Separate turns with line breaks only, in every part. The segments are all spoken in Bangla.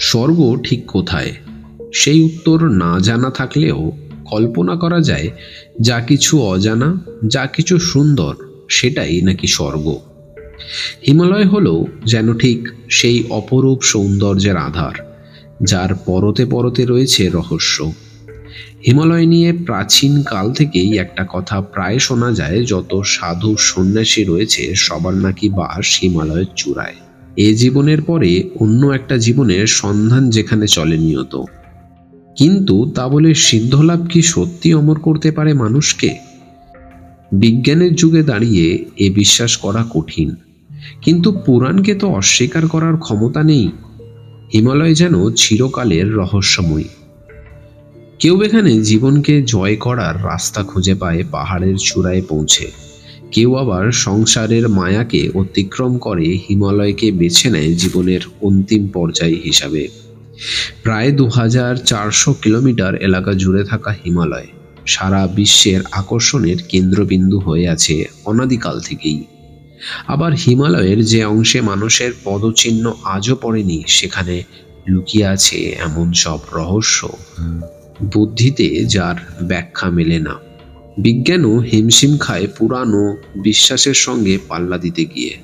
স্বর্গ ঠিক কোথায়? সেই উত্তর না জানা থাকলেও কল্পনা করা যায়, যা কিছু অজানা, যা কিছু সুন্দর, সেটাই নাকি স্বর্গ। হিমালয় হলো যেন ঠিক সেই অপরূপ সৌন্দর্যের আধার, যার পরতে পরতে রয়েছে রহস্য। হিমালয় নিয়ে প্রাচীন কাল থেকেই একটা কথা প্রায় শোনা যায়, যত সাধু সন্ন্যাসী রয়েছে, সবার নাকি বাস হিমালয়ের চূড়ায়। এ জীবনের পরে অন্য একটা জীবনের সন্ধান যেখানে চলে নিয়ত। কিন্তু তা বলে সিদ্ধলাভ কি সত্যি অমর করতে পারে মানুষকে? বিজ্ঞানের যুগে দাঁড়িয়ে এ বিশ্বাস করা কঠিন। কিন্তু পুরাণকে তো অস্বীকার করার ক্ষমতা নেই। হিমালয় যেন চিরকালের রহস্যময়। কেউ এখানে জীবনকে জয় করার রাস্তা খুঁজে পায় পাহাড়ের চূড়ায় পৌঁছে। কেউ আবার সংসারের মায়াকে অতিক্রম করে হিমালয়কে বেছে নেয় জীবনের অন্তিম পর্যায় হিসাবে। প্রায় দু চারশো কিলোমিটার এলাকা জুড়ে থাকা হিমালয় সারা বিশ্বের আকর্ষণের কেন্দ্রবিন্দু হয়ে আছে অনাদিকাল থেকেই। আবার হিমালয়ের যে অংশে মানুষের পদচিহ্ন আজও পড়েনি, সেখানে লুকিয়ে আছে এমন সব রহস্য। বুদ্ধিতে যার ব্যাখ্যা মেলে না। বিজ্ঞানও হিমশিম খায় পুরানো বিশ্বাসের সঙ্গে পাল্লা দিতে গিয়ে।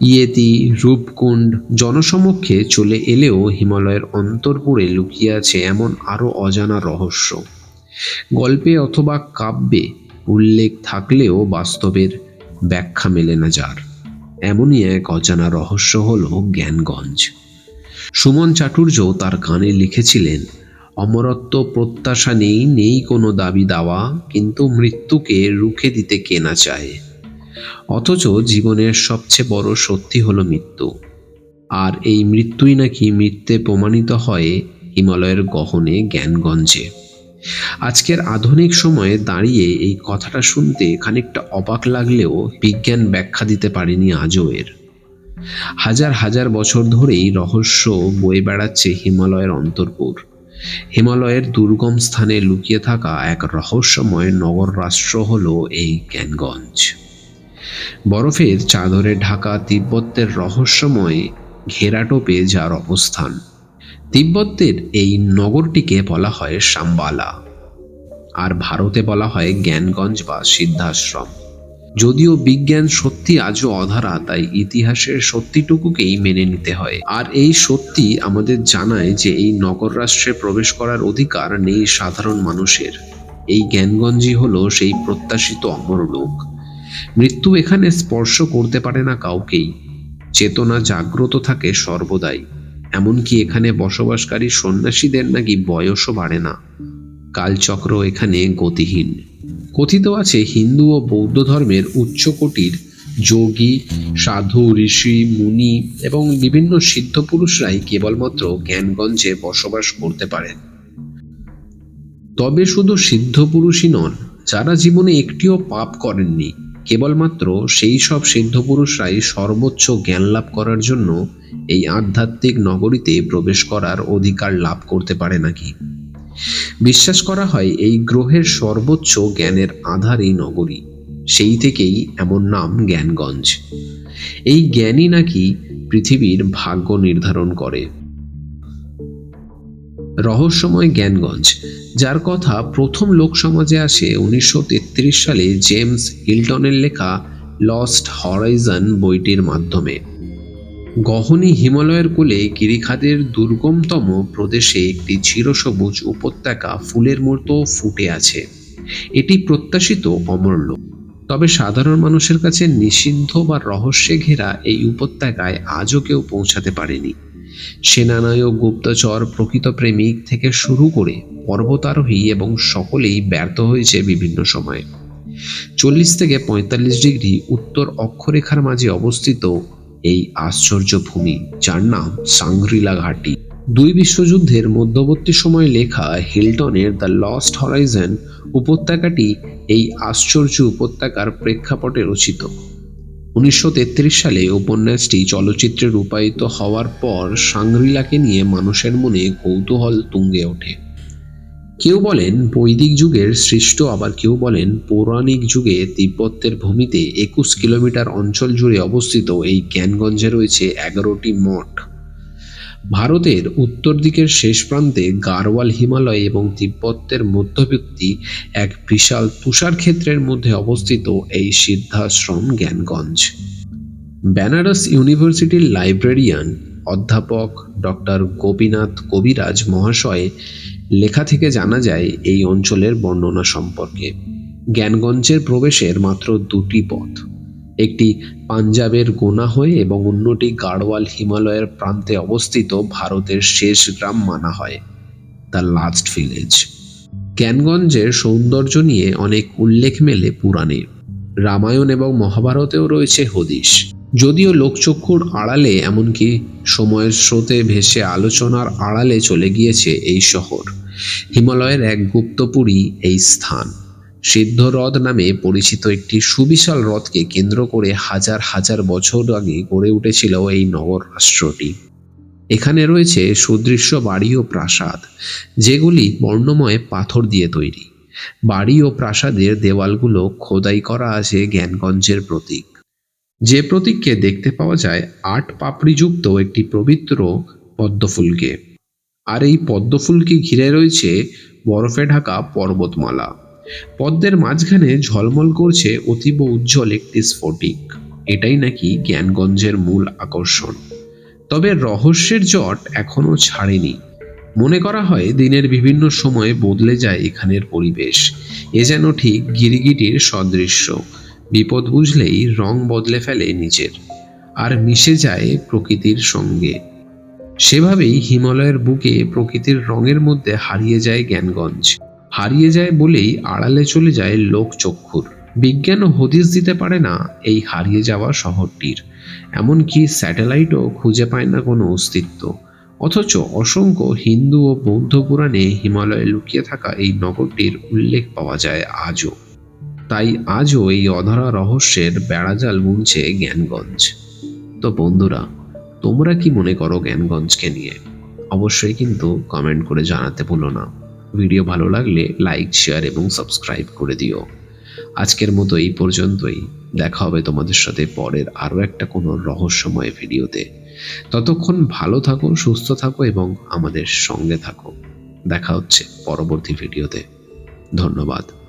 ইয়েতি, রূপকুণ্ড, জনসমক্ষে চলে এলেও হিমালয়ের অন্তরপুরে লুকিয়ে আছে এমন আরও অজানা রহস্য। গল্পে অথবা কাব্যে উল্লেখ থাকলেও বাস্তবের ব্যাখ্যা মেলে না যার। এমনই এক অজানা রহস্য হল জ্ঞানগঞ্জ। সুমন চাটুর্য তার গানে লিখেছিলেন অমরত্ব প্রত্যাশা নেই নেই কোনো দাবি দাওয়া, কিন্তু মৃত্যুকে রুখে দিতে কেনা চায়। অথচ জীবনের সবচেয়ে বড় সত্যি হলো মৃত্যু। আর এই মৃত্যুই নাকি মৃত্যে প্রমাণিত হয় হিমালয়ের গহনে জ্ঞানগঞ্জে। আজকের আধুনিক সময়ে দাঁড়িয়ে এই কথাটা শুনতে খানিকটা অবাক লাগলেও বিজ্ঞান ব্যাখ্যা দিতে পারেনি আজও এর। হাজার হাজার বছর ধরেই রহস্য বয়ে বেড়াচ্ছে হিমালয়ের অন্তর্পুর। হিমালয়ের দুর্গম স্থানে লুকিয়ে থাকা এক রহস্যময় নগর রাষ্ট্র হল এই জ্ঞানগঞ্জ বরফের চাদরে ঢাকা তিব্বতের রহস্যময় ঘেরাটোপে যার অবস্থান। তিব্বতের এই নগরটিকে বলা হয় সাম্বালা। আর ভারতে বলা হয় জ্ঞানগঞ্জ বা সিদ্ধাশ্রম। যদিও বিজ্ঞান সত্যি আজও অধারা, তাই ইতিহাসের সত্যিটুকুকেই মেনে নিতে হয়। আর এই সত্যি আমাদের জানায় যে এই নগর রাষ্ট্রে প্রবেশ করার অধিকার নেই সাধারণ মানুষের। এই জ্ঞানগঞ্জই হলো সেই প্রত্যাশিত অমরলোক। মৃত্যু এখানে স্পর্শ করতে পারে না কাউকেই। চেতনা জাগ্রত থাকে সর্বদাই। এমনকি এখানে বসবাসকারী সন্ন্যাসীদের নাকি বয়সও বাড়ে না। কালচক্র এখানে গতিহীন। কথিত আছে হিন্দু ও বৌদ্ধ ধর্মের উচ্চকোটির যোগী, সাধু, ঋষি, মুনি এবং বিভিন্ন সিদ্ধ পুরুষরাই কেবলমাত্র জ্ঞানগঞ্জে বসবাস করতে পারেন। তবে শুধু সিদ্ধ পুরুষই নন, যারা জীবনে একটিও পাপ করেননি, কেবলমাত্র সেই সব সিদ্ধ পুরুষরাই সর্বোচ্চ জ্ঞান লাভ করার জন্য এই আধ্যাত্মিক নগরীতে প্রবেশ করার অধিকার লাভ করতে পারে নাকি? বিশ্বাস করা হয় এই গ্রহের সর্বোচ্চ জ্ঞানের আধার এই নগরী, সেই থেকেই এমন নাম জ্ঞানগঞ্জ। এই জ্ঞানই নাকি পৃথিবীর ভাগ্য নির্ধারণ করে। রহস্যময় জ্ঞানগঞ্জ, যার কথা প্রথম লোকসমাজে আসে উনিশশো তেত্রিশ সালে জেমস হিল্টনের লেখা লস্ট হরাইজন বইটির মাধ্যমে। গহনী হিমালয়ের কোলে গিরিখাদের দুর্গমতম প্রদেশে একটি চিরসবুজ উপত্যকা ফুলের মতো ফুটে আছে। এটি প্রত্যাশিত অমরলোক তবে সাধারণ মানুষের কাছে নিষিদ্ধ বা রহস্যে ঘেরা এই উপত্যকায় আজও কেউ পৌঁছাতে পারেনি। সেনানায়ক গুপ্তচর প্রকৃত প্রেমিক থেকে শুরু করে পর্বতারোহী এবং সকলেই ব্যর্থ হয়েছে বিভিন্ন সময়ে। চল্লিশ থেকে পঁয়তাল্লিশ ডিগ্রি উত্তর অক্ষরেখার মাঝে অবস্থিত এই আশ্চর্য ভূমি, যার নাম সাংগ্রিলা ঘাটি দুই বিশ্বযুদ্ধের মধ্যবর্তী সময়ে লেখা হিলটনের দ্য লস্ট হরাইজন উপত্যকাটি এই আশ্চর্য উপত্যকার প্রেক্ষাপটে রচিত। উনিশশো তেত্রিশ সালে উপন্যাসটি চলচ্চিত্রে রূপায়িত হওয়ার পর সাংগ্রিলাকে নিয়ে মানুষের মনে কৌতূহল তুঙ্গে ওঠে। কেউ বলেন বৈদিক যুগের সৃষ্ট, আবার কেউ বলেন পৌরাণিক যুগে তিব্বতের ভূমিতে একুশ কিলোমিটার অঞ্চল জুড়ে অবস্থিত এই জ্ঞানগঞ্জে রয়েছে এগারোটি মঠ। ভারতের উত্তর দিকের শেষ প্রান্তে গারওয়াল হিমালয় এবং তিব্বতের মধ্যবর্তী এক বিশাল তুষার ক্ষেত্রের মধ্যে অবস্থিত এই সিদ্ধাশ্রম জ্ঞানগঞ্জ। বেনারস ইউনিভার্সিটির লাইব্রেরিয়ান অধ্যাপক ডক্টর গোপীনাথ কবিরাজ মহাশয় লেখা থেকে জানা যায় এই অঞ্চলের বর্ণনা সম্পর্কে। জ্ঞানগঞ্জের প্রবেশের মাত্র দুটি পথ। একটি পাঞ্জাবের গোনা হয়ে এবং অন্যটি গাড়ওয়াল হিমালয়ের প্রান্তে অবস্থিত ভারতের শেষ গ্রাম মানা হয় দ্য লাস্ট ভিলেজ। জ্ঞানগঞ্জের সৌন্দর্য নিয়ে অনেক উল্লেখ মেলে পুরাণে। রামায়ণ এবং মহাভারতেও রয়েছে হদিশ। যদিও লোকচক্ষুর আড়ালে, এমনকি সময়ের স্রোতে ভেসে আলোচনার আড়ালে চলে গিয়েছে এই শহর। হিমালয়ের এক গুপ্তপুরী এই স্থান। সিদ্ধ হ্রদ নামে পরিচিত একটি সুবিশাল হ্রদকে কেন্দ্র করে হাজার হাজার বছর আগে গড়ে উঠেছিল এই নগর রাষ্ট্রটি। এখানে রয়েছে সুদৃশ্য বাড়ি ও প্রাসাদ, যেগুলি বর্ণময় পাথর দিয়ে তৈরি। বাড়ি ও প্রাসাদের দেওয়ালগুলো খোদাই করা আছে জ্ঞানগঞ্জের প্রতীক। যে প্রতীককে দেখতে পাওয়া যায় আট পাপড়িযুক্ত একটি পবিত্র পদ্মফুলকে। আর এই পদ্মফুলকে ঘিরে রয়েছে বরফে ঢাকা পর্বতমালা। পদ্মের মাঝখানে ঝলমল করছে অতীব উজ্জ্বল একটি স্ফটিক। এটাই নাকি জ্ঞানগঞ্জের মূল আকর্ষণ। তবে রহস্যের জট এখনও ছাড়েনি। মনে করা হয় দিনের বিভিন্ন সময়ে বদলে যায় এখানের পরিবেশ। এ যেন ঠিক গিরিগিটির সদৃশ্য। বিপদ বুঝলেই রং বদলে ফেলে নিজের, আর মিশে যায় প্রকৃতির সঙ্গে। সেভাবেই হিমালয়ের বুকে প্রকৃতির রঙের মধ্যে হারিয়ে যায় জ্ঞানগঞ্জ। হারিয়ে যায় বলেই আড়ালে চলে যায় লোক লোকচক্ষুর। বিজ্ঞানও হদিশ দিতে পারে না এই হারিয়ে যাওয়া শহরটির। এমনকি স্যাটেলাইটও খুঁজে পায় না কোনো অস্তিত্ব। অথচ অসংখ্য হিন্দু ও বৌদ্ধ পুরাণে হিমালয়ে লুকিয়ে থাকা এই নগরটির উল্লেখ পাওয়া যায় আজও। তাই আজও এই অধরা রহস্যের বেড়াজাল বুনছে জ্ঞানগঞ্জ। তো বন্ধুরা, তোমরা কি মনে করো জ্ঞানগঞ্জকে নিয়ে? অবশ্যই কিন্তু কমেন্ট করে জানাতে ভুলো না। ভিডিও ভালো লাগলে লাইক, শেয়ার এবং সাবস্ক্রাইব করে দিও। আজকের মতো এই পর্যন্তই। দেখা হবে তোমাদের সাথে পরের আরও একটা কোনো রহস্যময় ভিডিওতে। ততক্ষণ ভালো থাকো, সুস্থ থাকো এবং আমাদের সঙ্গে থাকো। দেখা হচ্ছে পরবর্তী ভিডিওতে। ধন্যবাদ।